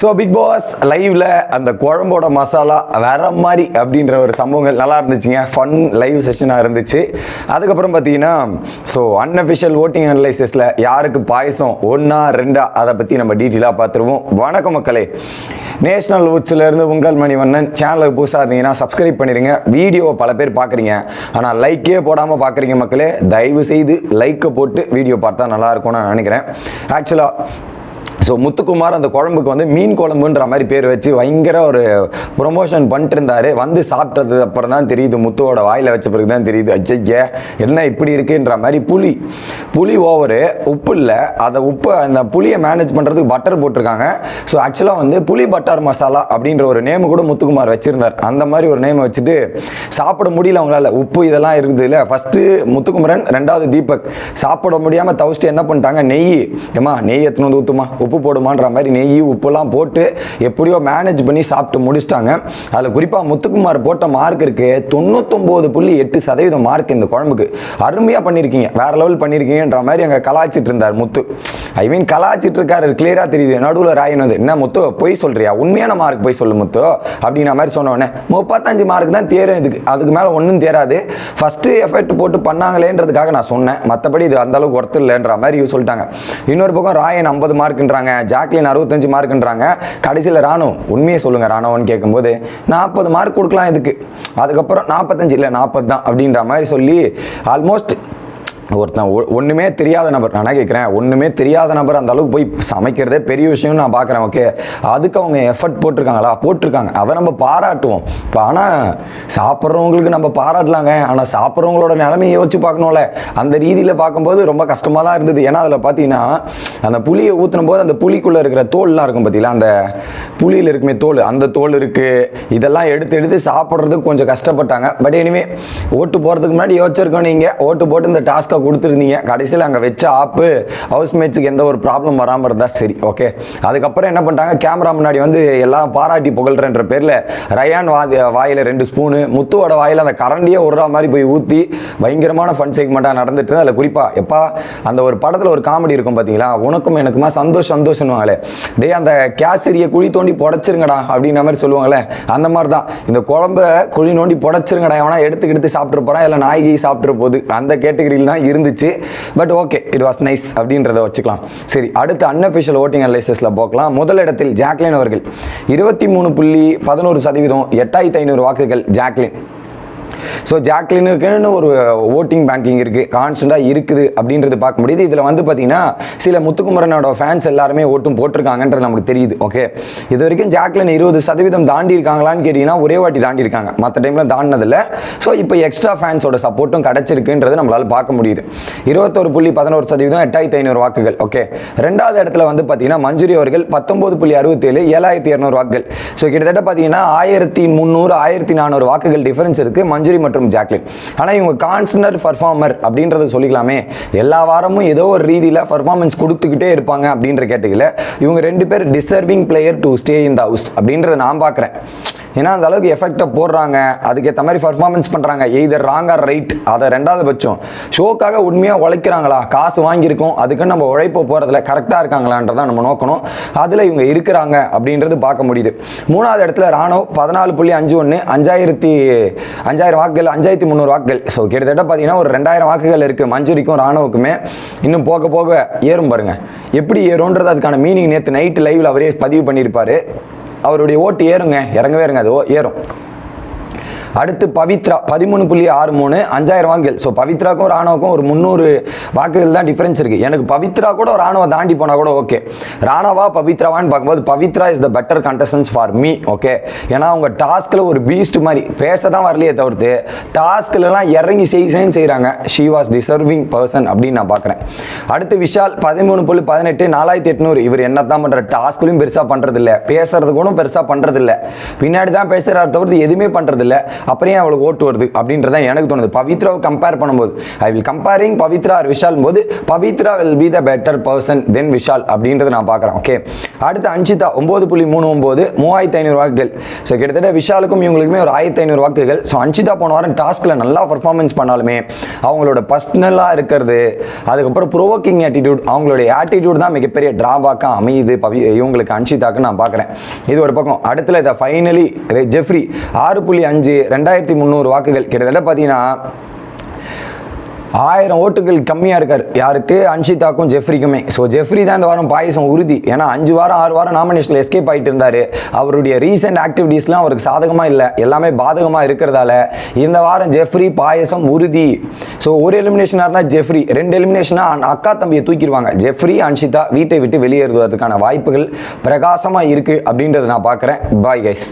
So big pass லைவ்ல அந்த குழம்போட மசாலா வேற மாதிரி அப்படின்ற ஒரு சம்பவங்கள் நல்லா இருந்துச்சுங்க. ஃபன் லைவ் செஷனாக இருந்துச்சு. அதுக்கப்புறம் பார்த்தீங்கன்னா ஸோ அன்அஃபிஷியல் ஓட்டிங் அனலைசிஸில் யாருக்கு பாயசம் ஒன்றா ரெண்டா அதை பற்றி நம்ம டீட்டெயிலாக பார்த்துருவோம். வணக்கம் மக்களே. நேஷனல் உட்ஸ்ல இருந்து உங்கள் மணிவண்ணன். சேனலுக்கு புதுசாக இருந்தீங்கன்னா சப்ஸ்கிரைப் பண்ணிடுங்க வீடியோவை பல பேர் பார்க்குறீங்க. ஆனால் லைக்கே போடாமல் பார்க்குறீங்க மக்களே தயவு செய்து லைக்கை போட்டு வீடியோ பார்த்தா நல்லா இருக்கும்னு நான் நினைக்கிறேன். ஆக்சுவலாக ஸோ முத்துக்குமார் அந்த குழம்புக்கு வந்து மீன் குழம்புன்ற மாதிரி பேர் வச்சு பயங்கர ஒரு ப்ரொமோஷன் பண்ணிட்டு இருந்தாரு வந்து சாப்பிட்டது அப்புறம் தான் தெரியுது முத்துவோட வாயில் வச்ச பிறகு தான் தெரியுது. ஐய என்ன இப்படி இருக்குன்ற மாதிரி புளி. புளி ஓவரு உப்பு இல்லை. அதை உப்பை அந்த புளியை மேனேஜ் பண்ணுறதுக்கு பட்டர் போட்டிருக்காங்க. ஸோ ஆக்சுவலாக வந்து புளி பட்டர் மசாலா அப்படின்ற ஒரு நேம் கூட முத்துக்குமார் வச்சுருந்தார். அந்த மாதிரி ஒரு நேமை வச்சுட்டு சாப்பிட முடியல அவங்களால. உப்பு இதெல்லாம் இருக்குது இல்லை. ஃபஸ்ட்டு முத்துக்குமரன் ரெண்டாவது தீபக். சாப்பிட முடியாமல் தவிச்சிட்டு என்ன பண்ணிட்டாங்க? நெய். ஏமா நெய் எத்தனை வந்து ஊற்றுமா உப்பு போடுமான்ற மாதிரி நெய் உப்புலாம் போட்டு எப்படியோ மேனேஜ் பண்ணி சாப்பிட்டு முடிச்சிட்டாங்க. அதில் குறிப்பாக முத்துக்குமார் போட்ட மார்க் இருக்கு தொண்ணூத்தொம்பது புள்ளி எட்டு சதவீதம் மார்க் இந்த குழம்புக்கு. அருமையாக பண்ணியிருக்கீங்க வேற லெவல் பண்ணியிருக்கீங்கன்ற மாதிரி அங்கே கலாய்ச்சிட்டு இருந்தார் முத்து. ஐ மீன் கலாய்ச்சிட்டு இருக்காரு கிளியராக தெரியுது. நடுவில் ராயன் வந்து என்ன முத்து பொய் சொல்றியா? உண்மையான மார்க் போய் சொல்லு முத்து. அப்படின்ற மாதிரி சொன்னோடனே முப்பத்தஞ்சு மார்க் தான் தேரும் இதுக்கு. அதுக்கு மேலே ஒன்றும் தேராது. ஃபஸ்ட்டு எஃபெக்ட் போட்டு பண்ணாங்களேன்றதுக்காக நான் சொன்னேன். மற்றபடி இது அந்தளவுக்கு ஒர்த்து இல்லைன்ற மாதிரி சொல்லிட்டாங்க. இன்னொரு பக்கம் ராயன் ஐம்பது மார்க்ன்றாங்க ஜாக்லின் அறுபத்தஞ்சு மார்க்குன்றாங்க. கடைசியில் ராணுவம் உண்மையை சொல்லுங்க ராணுவன்னு கேட்கும்போது நாற்பது மார்க் கொடுக்கலாம் இதுக்கு. அதுக்கப்புறம் நாற்பத்தஞ்சு இல்லை நாற்பது தான் அப்படின்ற மாதிரி சொல்லி ஆல்மோஸ்ட் ஒருத்தன் ஒ- தெரியாத நபர் நான் என்ன கேட்குறேன் ஒன்றுமே தெரியாத நபர் அந்த அளவுக்கு போய் சமைக்கிறதே பெரிய விஷயம்னு நான் பார்க்குறேன் ஓகே அதுக்கு அவங்க எஃபர்ட் போட்டிருக்காங்களா? போட்டிருக்காங்க. அதை நம்ம பாராட்டுவோம். இப்போ ஆனால் சாப்பிட்றவங்களுக்கு நம்ம பாராட்டலாங்க. ஆனால் சாப்பிட்றவங்களோட நிலைமையை யோசிச்சு பார்க்கணும்ல. அந்த ரீதியில் பார்க்கும்போது ரொம்ப கஷ்டமாக தான் இருந்தது. ஏன்னா அதில் பார்த்தீங்கன்னா அந்த புளியை ஊற்றின போது அந்த புளிக்குள்ளே இருக்கிற தோல்லாம் இருக்கும் பார்த்தீங்களா அந்த புளியில் இருக்குமே தோல் அந்த தோல் இருக்குது இதெல்லாம் எடுத்து எடுத்து சாப்பிட்றதுக்கு கொஞ்சம் கஷ்டப்பட்டாங்க. பட் எனிவே ஓட்டு போகிறதுக்கு முன்னாடி யோசிச்சிருக்கோம் நீங்கள் ஓட்டு போட்டு இந்த டாஸ்க்கை கொடுத்துருந்தீங்க. கடைசியில் அங்கே வச்ச ஆப்பு ஹவுஸ் மேட்ஸுக்கு எந்த ஒரு ப்ராப்ளம் வராமல் இருந்தால் சரி ஓகே அதுக்கப்புறம் என்ன பண்ணிட்டாங்க? கேமரா முன்னாடி வந்து எல்லாம் பாராட்டி புகழ்றன்ற பேரில் ரயான் வாதி வாயில் ரெண்டு ஸ்பூனு முத்துவோட வாயில் அந்த கரண்டியே விடுற மாதிரி போய் ஊற்றி பயங்கரமான ஃபன் செக்மெண்ட்டாக நடந்துட்டு அதில் குறிப்பாக எப்பா அந்த ஒரு படத்தில் ஒரு காமெடி இருக்கும் பார்த்தீங்களா உனக்கும் எனக்குமா சந்தோஷம் சந்தோஷம்னுவாங்களே டே அந்த கேசரியை குழி தோண்டி புடச்சிருங்கடா அப்படின்ற மாதிரி சொல்லுவாங்களே. அந்த மாதிரி தான் இந்த குழம்ப குழி நோண்டி புடச்சிருங்கடா எவனா எடுத்து எடுத்து சாப்பிட்டு போகிறான் இல்லை நாய்கி சாப்பிட்டு போகுது அந்த கேட்டகரியில் தான் இருந்துச்சு. But okay it was nice அப்படின்றத வச்சுக்கலாம். சரி அடுத்து அன்அஃபிஷியல் ஓட்டிங் அனலைசஸில் போக்கலாம் முதலிடத்தில் ஜாக்லின் அவர்கள் இருபத்தி மூணு புள்ளி பதினோரு சதவீதம் எட்டாயிரத்தி ஐநூறு வாக்குகள் ஜாக்லின். ஸோ ஜாக்லினுக்குன்னு ஒரு ஓட்டிங் பேங்கிங் இருக்குது கான்ஸ்டண்ட்டாக இருக்குது அப்படின்றது பார்க்க முடியுது. இதில் வந்து பார்த்தீங்கன்னா சில முத்துக்குமரனோட ஃபேன்ஸ் எல்லாருமே ஓட்டும் போட்டிருக்காங்கன்றது நமக்கு தெரியுது ஓகே இது வரைக்கும் ஜாக்லின் இருபது சதவீதம் தாண்டி இருக்காங்களான்னு கேட்டிங்கன்னா ஒரே வாட்டி தாண்டி இருக்காங்க. மற்ற டைமில் தாண்டினதில்லை. ஸோ இப்போ எக்ஸ்ட்ரா ஃபேன்ஸோட சப்போர்ட்டும் கிடச்சிருக்குன்றது நம்மளால் பார்க்க முடியுது. இருபத்தொரு புள்ளி பதினோரு சதவீதம் எட்டாயிரத்தி ஐநூறு வாக்குகள் ஓகே ரெண்டாவது இடத்துல வந்து பார்த்தீங்கன்னா மஞ்சுரி அவர்கள் பத்தொம்போது புள்ளி அறுபத்தேழு ஏழாயிரத்தி இரநூறு வாக்குகள். ஸோ கிட்டத்தட்ட பார்த்தீங்கன்னா ஆயிரத்தி முந்நூறு ஆயிரத்தி நானூறு வாக்குகள் டிஃபரன்ஸ் இருக்குது மஞ்சுரி மற்றும் ஜாக்லின். ஆனால் இவங்க கான்ஸ்டன்ட் பர்ஃபார்மர் அப்படின்றத சொல்லிக்கலாமே. எல்லா வாரமும் ஏதோ ஒரு ரீதியில் பர்ஃபார்மன்ஸ் கொடுத்துக்கிட்டே இருப்பாங்க அப்படின்ற கேட்டகிரியில் இவங்க ரெண்டு பேர் deserving player to stay in the house அப்படின்றத நான் பார்க்குறேன். ஏன்னா அந்த அளவுக்கு எஃபெக்டை போடுறாங்க. அதுக்கேற்ற மாதிரி பர்ஃபார்மன்ஸ் பண்ணுறாங்க எய்தர் ராங் ஆர் ரைட் அதை ரெண்டாவது பட்சம் ஷோக்காக உண்மையாக உழைக்கிறாங்களா? காசு வாங்கியிருக்கோம். அதுக்கு நம்ம உழைப்பு போகிறதுல கரெக்டாக இருக்காங்களான்றதை நம்ம நோக்கணும். அதில் இவங்க இருக்கிறாங்க அப்படின்றது பார்க்க முடியுது. மூணாவது இடத்துல ராணுவ பதினாலு புள்ளி அஞ்சு ஒன்று அஞ்சாயிரத்தி அஞ்சாயிரம் வாக்குகள் அஞ்சாயிரத்தி முந்நூறு வாக்குகள். ஸோ கிட்டத்தட்ட பார்த்தீங்கன்னா ஒரு ரெண்டாயிரம் வாக்குகள் இருக்குது மஞ்சூரிக்கும் ராணுவுக்குமே. இன்னும் போக போக ஏறும் பாருங்க. எப்படி ஏறும்ன்றது அதுக்கான மீனிங் நேற்று நைட்டு லைவில் அவரே பதிவு பண்ணியிருப்பார். அவருடைய ஓட்டு ஏறுங்க இறங்கவே இறங்காது. ஓ- ஏறும். அடுத்து பவித்ரா பதிமூணு புள்ளி ஆறு மூணு அஞ்சாயிரம் வாக்குகள். ஸோ பவித்ராக்கும் ராணுவக்கும் ஒரு முந்நூறு வாக்குகள் தான் டிஃப்ரென்ஸ் இருக்குது எனக்கு பவித்ரா கூட ராணுவ தாண்டி போனால் கூட ஓகே ராணவா பவித்ராவான்னு பார்க்கும்போது Pavithra is the better contestants for me okay ஏன்னா அவங்க டாஸ்கில் ஒரு பீஸ்ட் மாதிரி பேச தான் வரலையே தவிர்த்து டாஸ்க்லலாம் இறங்கி செய் செய்கிறாங்க ஷி வாஸ் டிசர்விங் பர்சன் அப்படின்னு நான் பார்க்குறேன். அடுத்து விஷால் பதிமூணு புள்ளி பதினெட்டு நாலாயிரத்தி எட்நூறு. இவர் என்ன தான் பண்ணுற டாஸ்க்லையும் பெருசாக பண்ணுறதில்ல பேசுறது கூட பெருசாக பண்ணுறதில்ல பின்னாடி தான் பேசுகிறார் தவிர்த்து எதுவுமே பண்ணுறதில்ல அப்புறம் ஏன் அவளுக்கு ஓட்டு வருது? அப்படின்றதான் எனக்கு தோணுது. பவித்ராவை கம்பேர் பண்ணும்போது I will comparing Pavithra or Vishal போது Pavithra will be the better person then Vishal அப்படின்றத நான் பார்க்குறேன். ஓகே அடுத்து அன்ஷிதா ஒம்பது புள்ளி மூணு ஒம்பது மூவாயிரத்தி ஐநூறு வாக்குகள். ஸோ கிட்டத்தட்ட விஷாலுக்கும் இவங்களுக்குமே ஒரு ஆயிரத்தி ஐநூறு வாக்குகள். ஸோ அன்ஷிதா போன வாரம் டாஸ்கில் நல்லா பர்ஃபார்மன்ஸ் பண்ணாலுமே அவங்களோட பர்சனலாக இருக்கிறது அதுக்கப்புறம் ப்ரோவோக்கிங் ஆட்டிடியூட் அவங்களுடைய ஆட்டிடியூட் தான் மிகப்பெரிய ட்ராபாக்காக அமையுது பவி இவங்களுக்கு அன்ஷிதாக்கு நான் பார்க்குறேன். இது ஒரு பக்கம். அடுத்துல இதை ஃபைனலி ஜெஃப்ரி ஆறு புள்ளி அஞ்சு ரெண்டாயிரத்தி முந்நூறு வாக்குகள். கிட்டத்தட்ட பார்த்தீங்கன்னா ஆயிரம் ஓட்டுகள் கம்மியாக இருக்கார். யாருக்கு? அன்ஷிதாக்கும் ஜெஃப்ரிக்குமே. ஸோ ஜெஃப்ரி தான் இந்த வாரம் பாயசம் உறுதி. ஏன்னா அஞ்சு வாரம் ஆறு வாரம் நாமினேஷனில் எஸ்கேப் ஆகிட்டு இருந்தார். அவருடைய ரீசெண்ட் ஆக்டிவிட்டீஸ்லாம் அவருக்கு சாதகமாக இல்லை. எல்லாமே பாதகமாக இருக்கிறதால இந்த வாரம் ஜெஃப்ரி பாயசம் உறுதி. ஸோ ஒரு எலிமினேஷனாக இருந்தால் ஜெஃப்ரி ரெண்டு எலிமினேஷனாக அக்கா தம்பியை தூக்கிடுவாங்க. ஜெஃப்ரி அன்ஷிதா வீட்டை விட்டு வெளியேறுவதற்கான வாய்ப்புகள் பிரகாசமாக இருக்குது அப்படின்றத நான் பார்க்குறேன் பாய் கைஸ்